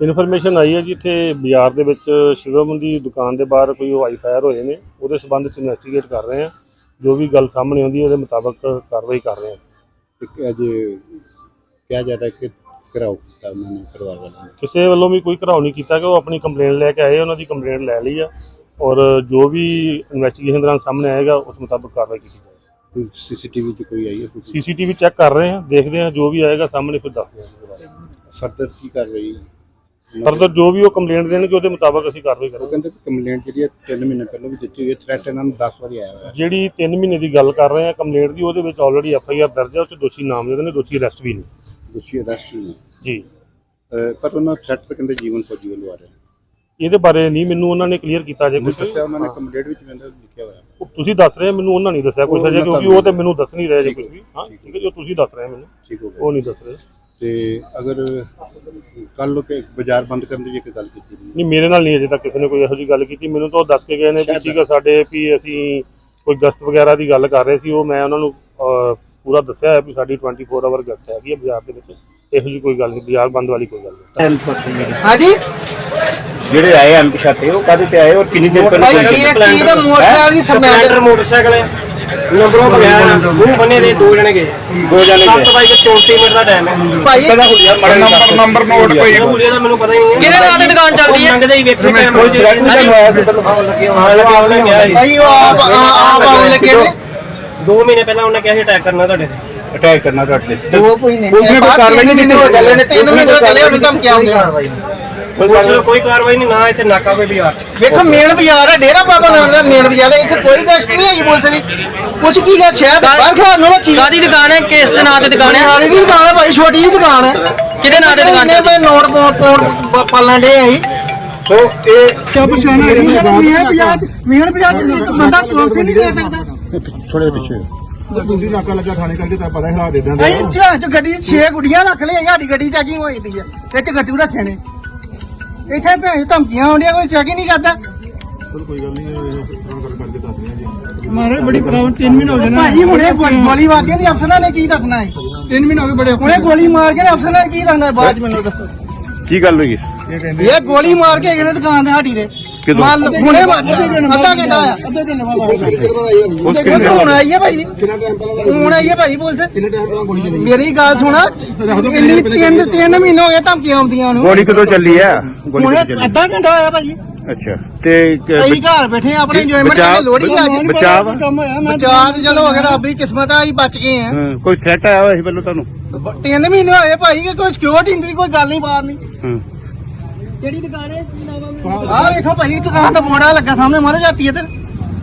Information ਆਈ ਹੈ ਜੀ ਇੱਥੇ ਬਾਜ਼ਾਰ ਦੇ ਵਿੱਚ ਸ਼ਿਵਮ ਦੀ ਦੁਕਾਨ ਦੇ ਬਾਹਰ ਕੋਈ ਹਵਾਈ ਫਾਇਰ ਹੋਏ ਨੇ ਉਹਦੇ ਸਬੰਧ ਚ ਇਨਵੈਸਟੀਗੇਟ ਕਰ ਰਹੇ ਹਾਂ। ਜੋ ਵੀ ਗੱਲ ਸਾਹਮਣੇ ਆਉਂਦੀ ਹੈ ਉਹਦੇ ਮੁਤਾਬਕ ਕਾਰਵਾਈ ਕਰ ਰਹੇ ਹਾਂ ਇੱਕ ਅੱਜ ਕਿਹਾ ਜਾ ਰਿਹਾ ਕਿ ਕਰਾਓ ਕੀਤਾ ਉਹਨਾਂ ਨੇ ਪਰਿਵਾਰ ਵਾਲਿਆਂ ਨੇ? ਕਿਸੇ ਵੱਲੋਂ ਵੀ ਕੋਈ ਘਰਾਓ ਨਹੀਂ ਕੀਤਾ ਕਿ ਉਹ ਆਪਣੀ ਕੰਪਲੇਂਟ ਲੈ ਕੇ ਆਏ ਉਹਨਾਂ ਦੀ ਕੰਪਲੇਂਟ ਲੈ ਲਈ ਆ। ਔਰ ਜੋ ਵੀ ਇਨਵੈਸਟੀਗੇਸ਼ਨ ਦੌਰਾਨ ਸਾਹਮਣੇ ਆਏਗਾ ਉਸ ਮੁਤਾਬਕ ਕਾਰਵਾਈ ਕੀਤੀ ਜਾਏਗੀ। ਕੋਈ ਸੀਸੀਟੀਵੀ 'ਚ ਕੋਈ ਆਈ ਹੈ ਕੋਈ? ਸੀਸੀਟੀਵੀ ਚੈੱਕ ਕਰ ਰਹੇ ਹਾਂ ਦੇਖਦੇ ਹਾਂ ਜੋ ਵੀ ਆਏਗਾ ਸਾਹਮਣੇ ਫਿਰ ਦੱਸਦੇ ਹਾਂ। ਉਹਦੇ ਬਾਰੇ ਫਰਦਰ ਕੀ ਕਰ ਰਹੀ ਫਰਦਰ ਜੋ ਵੀ ਉਹ ਕੰਪਲੇਂਟ ਦੇਣਗੇ ਉਹਦੇ ਮੁਤਾਬਕ ਅਸੀਂ ਕਾਰਵਾਈ ਉਹ ਕਰਾਂਗੇ। ਕਹਿੰਦੇ ਕਿ ਕੰਪਲੇਂਟ ਜਿਹੜੀ ਹੈ 3 ਮਹੀਨੇ ਪਹਿਲਾਂ ਵੀ ਦਿੱਤੀ ਹੋਈ ਹੈ ਥ੍ਰੈਟ ਇਹਨਾਂ ਨੂੰ 10 ਵਾਰੀ ਆਇਆ ਹੋਇਆ। ਹੈ ਜਿਹੜੀ 3 ਮਹੀਨੇ ਦੀ ਗੱਲ ਕਰ ਰਹੇ ਹਾਂ ਕੰਪਲੇਂਟ ਦੀ ਉਹਦੇ ਵਿੱਚ ਆਲਰੇਡੀ ਐਫ ਆਈ ਆਰ ਦਰਜ ਹੈ ਉਸ 'ਚ ਦੋਸ਼ੀ ਨਾਮਜ਼ਦ ਨੇ ਦੋਸ਼ੀ ਅਰੈਸਟ ਵੀ ਨੇ। ਦੋਸ਼ੀ ਅਰੈਸਟ ਹੋਏ ਨੇ। ਜੀ। ਅਹ ਪਰ ਉਹਨਾਂ ਥ੍ਰੈਟ ਤਾਂ ਕਹਿੰਦੇ ਜੀਵਨ ਫੌਜੀ ਵੱਲੋਂ ਆ ਰਿਹਾ। ਇਹਦੇ ਬਾਰੇ ਨਹੀਂ ਮੈਨੂੰ ਉਹਨਾਂ ਨੇ ਕਲੀਅਰ ਕੀਤਾ ਜੇ ਕੁਝ ਦੱਸਿਆ ਉਹਨਾਂ ਨੇ ਕੰਪਲੇਂਟ ਵਿੱਚ ਕਹਿੰਦੇ ਲਿਖਿਆ ਹੋਇਆ। ਤੁਸੀਂ ਦੱਸ ਰਹੇ ਹੋ, ਮੈਨੂੰ ਉਹਨਾਂ ਨਹੀਂ ਦੱਸਿਆ ਕੁਝ ਉਹ ਅਜੇ ਕਿਉਂਕਿ ਉਹ ਤੇ ਮੈਨੂੰ ਦੱਸ ਨਹੀਂ ਰਹੇ ਜੇ ਕੁਝ ਵੀ। ਹਾਂ ਠੀਕ ਹੈ ਜੋ ਤੁਸੀਂ ਦੱਸ ਰਹੇ ਹੋ ਮੈਨੂੰ। ਠੀਕ ਹੋ ਉਹ ਗਿਆ ਨਹੀਂ ਦੱਸ ਰਹੇ। ਤੇ ਅਗਰ ਕੱਲ ਨੂੰ ਕਿ ਬਾਜ਼ਾਰ ਬੰਦ ਕਰਨ ਦੀ ਵੀ ਇੱਕ ਗੱਲ ਕੀਤੀ ਨਹੀਂ ਮੇਰੇ ਨਾਲ ਨਹੀਂ ਅਜੇ ਤੱਕ ਕਿਸੇ ਨੇ ਕੋਈ ਇਹੋ ਗੱਲ ਕੀਤੀ। ਮੈਨੂੰ ਤਾਂ ਉਹ ਦੱਸ ਕੇ ਗਏ ਨੇ ਵੀ ਠੀਕ ਹੈ ਸਾਡੇ ਵੀ ਅਸੀਂ ਕੋਈ ਗਸਤ ਵਗੈਰਾ ਦੀ ਗੱਲ ਕਰ ਰਹੇ ਸੀ। ਉਹ ਮੈਂ ਉਹਨਾਂ ਨੂੰ ਪੂਰਾ ਦੱਸਿਆ ਹੈ ਵੀ ਸਾਡੀ 24 ਆਵਰ ਗਸਤ ਹੈਗੀ ਹੈ ਬਾਜ਼ਾਰ ਦੇ ਵਿੱਚ। ਇਹੋ ਜਿਹੀ ਕੋਈ ਗੱਲ ਨਹੀਂ ਬਾਜ਼ਾਰ ਬੰਦ ਵਾਲੀ ਕੋਈ ਗੱਲ ਨਹੀਂ। ਹਾਂਜੀ? ਜਿਹੜੇ ਆਏ ਅਣਪਛਾਤੇ ਉਹ ਕਾਹਦੇ ਤੇ ਆਏ? ਔਰ ਕਿੰਨੀ ਦੇਰ ਭਾਈ ਇਹ ਕੀ ਦਾ ਮੋਟਰਸਾਈਕਲ ਦੀ ਸਪਲੈਂਡਰ ਮੋਟਰਸਾਈਕਲ ਹੈ। ਨੰਬਰੋਂ ਬਗੈਰ ਮੂੰਹ ਬੰਨੇ ਦੇ ਦੋ ਜਣੇ ਗਏ। ਦੋ ਜਾਣੇ ਗਏ। 7 ਵਜੇ 34 ਮਿੰਟ ਦਾ ਟਾਈਮ ਹੈ। ਭਾਈ ਪਹਿਲਾਂ ਹੁਲੀਆ ਨੰਬਰ ਨੰਬਰ ਨੋਟ ਕੋਈ ਹੁਲੀਆ ਦਾ ਮੈਨੂੰ ਪਤਾ ਹੀ ਨਹੀਂ ਹੈ। ਕਿਹਦੇ ਨਾਂ ਤੇ ਦੁਕਾਨ ਚੱਲਦੀ ਹੈ? ਲੰਘਦੇ ਹੀ ਵੇਖੇ ਟਾਈਮ ਹਾਂ ਸੀ। ਭਾਈ ਉਹ ਆਪ ਆਪ ਆਉਣ ਲੱਗੇ ਨੇ। 2 ਮਹੀਨੇ ਪਹਿਲਾਂ ਉਹਨੇ ਕਿਹਾ ਸੀ ਅਟੈਕ ਕਰਨਾ ਤੁਹਾਡੇ ਤੇ। ਅਟੈਕ ਕਰਨਾ ਤੁਹਾਡੇ ਤੇ। ਦੋ ਮਹੀਨੇ। ਨੇ ਕੋਈ ਕਾਰਵਾਈ ਨਹੀਂ ਕੀਤੀ ਹੋ ਚੱਲੇ ਨੇ ਤਿੰਨ ਮਹੀਨੇ ਹੋ ਚੱਲੇ ਉਹਨੂੰ ਧਮਕੀਆਂ ਆਉਂਦੀਆਂ। ਪੁਲਿਸ ਵੱਲੋਂ ਕੋਈ ਕਾਰਵਾਈ ਨਹੀਂ ਨਾ ਇੱਥੇ ਨਾਕਾ ਕੋਈ ਬਾਜ਼ਾਰ। ਚ ਵੇਖੋ ਮੇਨ ਬਾਜ਼ਾਰ ਹੈ ਡੇਰਾ ਬਾਬਾ ਨਾਨਕ ਦਾ ਮੇਨ ਬਾਜ਼ਾਰ ਹੈ ਇੱਥੇ ਕੋਈ ਗਸ਼ਤ ਨਹੀਂ ਆਈ ਪੁਲਿਸ ਦੀ। ਕੁਛ ਕੀ ਗੱਲ ਸ਼ਾਇਦ ਬਾਹਰ ਖਾਣ ਨੂੰ ਰੱਖੀ ਕਾਦੀ ਦੁਕਾਨ ਹੈ? ਕਿਸ ਦੇ ਨਾਂ ਤੇ ਦੁਕਾਨ ਹੈ? ਦੁਕਾਨ ਦੀ ਦੁਕਾਨ ਹੈ ਭਾਈ ਛੋਟੀ ਜਿਹੀ ਦੁਕਾਨ ਹੈ। ਕਿਹਦੇ ਨਾਂ ਤੇ ਦੁਕਾਨ ਚੱਲਦੀ ਮੈਂ ਨੋਟ ਪਾਉਣ ਪਾਲਣ ਦੇ ਆਈ ਸੋ ਇਹ ਮੀਆਂ ਬਾਜ਼ਾਰ ਮੀਆਂ ਬਾਜ਼ਾਰ ਬੰਦਾ ਕੌਣ ਸੀ ਨਹੀਂ ਦੇ ਸਕਦਾ। ਥੋੜੇ ਪਿੱਛੇ। ਦੂਜੀ ਨਾਕਾ ਲੱਗਾ ਥਾਣੇ ਕਰਕੇ ਤਾਂ ਪਤਾ ਹਿਲਾ ਦੇ ਦਿੰਦੇ ਅਸੀਂ ਚ ਚ ਗੱਡੀ 'ਚ ਛੇ ਗੁੱਡੀਆਂ ਰੱਖ ਲਈਆਂ ਸਾਡੀ ਗੱਡੀ ਚੈਕਿੰਗ ਹੋਈ ਦੀ ਹੈ ਵਿੱਚ ਗੱਟੂ ਰੱਖੇ ਨੇ। ਇੱਥੇ ਭੈਣ ਚੋਦ ਧਮਕੀਆਂ ਆਉਂਦੀਆਂ ਕੋਈ ਚੈੱਕ ਹੀ ਨਹੀਂ ਕਰਦਾ। ਚਲੋ ਕੋਈ ਗੱਲ ਨਹੀਂ ਇਹ ਗੱਲ ਕਰਕੇ ਦੱਸਦੇ ਆ ਜੀ। ਮਾਰੇ ਬੜੀ ਪ੍ਰੋਬਲਮ 3 ਮਹੀਨੇ ਹੋ ਗਏ ਭਾਜੀ ਹੁਣੇ ਗੋ- ਗੋਲੀ ਵਾਕਿਆ ਦੀ ਅਫਸਰਾਂ ਨੇ ਕੀ ਦੱਸਣਾ ਹੈ? 3 ਮਹੀਨੇ ਹੋ ਗਏ ਬੜੇ ਹੁਣੇ ਗੋਲੀ ਮਾਰ ਕੇ ਅਫਸਰਾਂ ਨੇ ਕੀ ਦੱਸਣਾ ਹੈ? ਬਾਅਦ ਚ ਮੈਨੂੰ ਦੱਸੋ। ਕੀ ਗੱਲ ਹੋਈ? ਇਹ ਕਹਿੰਦੇ ਇਹ ਗੋਲੀ ਮਾਰ ਕੇ ਗਏ ਨੇ ਦੁਕਾਨ ਤੇ ਸਾਡੀ ਦੇ ਮੰਨ ਲਓ ਹੁਣੇ ਮਾਰ- ਅੱਧਾ ਘੰਟਾ ਹੋਇਆ ਅੱਧੇ ਦਿਨ ਬਾਅਦ ਆਇਆ ਪੁਲਿਸ ਹੁਣ ਆਈ ਹੈ ਭਾਈ? ਕਿੰਨਾ ਟਾਈਮ ਪਹਿਲਾਂ ਹੁਣ ਆਈ ਹੈ ਭਾਈ ਪੁਲਿਸ। ਕਿੰਨੇ ਟਾਈਮ ਪਹਿਲਾਂ ਗੋਲੀ ਚੱਲੀ? ਮੇਰੀ ਗੱਲ ਸੁਣਾ। ਇੰਨੀ ਤਿੰਨ ਤਿੰਨ ਮਹੀਨੇ ਹੋ ਗਏ ਧਮਕੀਆਂ ਆਉਂਦੀਆਂ ਨੂੰ। ਗੋਲੀ ਕਦੋਂ ਚੱਲੀ ਆ ਗੋਲੀ ਹੁਣੇ ਕਦੋਂ ਚੱਲੀ? ਅੱਧਾ ਘੰਟਾ ਹੋਇਆ ਭਾਈ। ਅੱਛਾ ਤੇ ਕ- ਕਈ ਘਰ ਬੈਠੇ ਆ ਆਪਣੇ ਇੰਜੋਇਮੈਂਟ ਕਰਨ ਲੋੜੀ ਆ। ਅੱਜ ਬਚਾਅ ਵਾ? ਬਚਾਅ ਤੇ ਚਲੋ ਰੱਬ ਦੀ ਕਿਸਮਤ ਆ ਅਸੀਂ ਬਚ ਗਏ ਆ। ਹਾਂ, ਕੋਈ ਥ੍ਰੈਟ ਆਇਆ ਹੋਇਆ ਸੀ ਪਹਿਲਾਂ ਤੁਹਾਨੂੰ? ਤਿੰਨ ਮਹੀਨੇ ਹੋਏ ਭਾਈ ਕਿ ਕੋਈ ਸਿਕਿਉਰਿਟੀ ਨਹੀਂ ਕੋਈ ਗੱਲ ਨਹੀਂ ਬਾਹਰ ਨਹੀਂ। ਹਾਂ। ਕਿਹੜੀ ਦੁਕਾਨ ਹੈ, ਕੀ ਨਾਮ ਹੈ ਆਹ ਵੇਖੋ ਭਾਈ, ਦੁਕਾਨ ਦਾ ਮੋੜਾ ਲੱਗਾ ਸਾਹਮਣੇ, ਮਾਰੇ ਜਾਤੀ ਇੱਧਰ।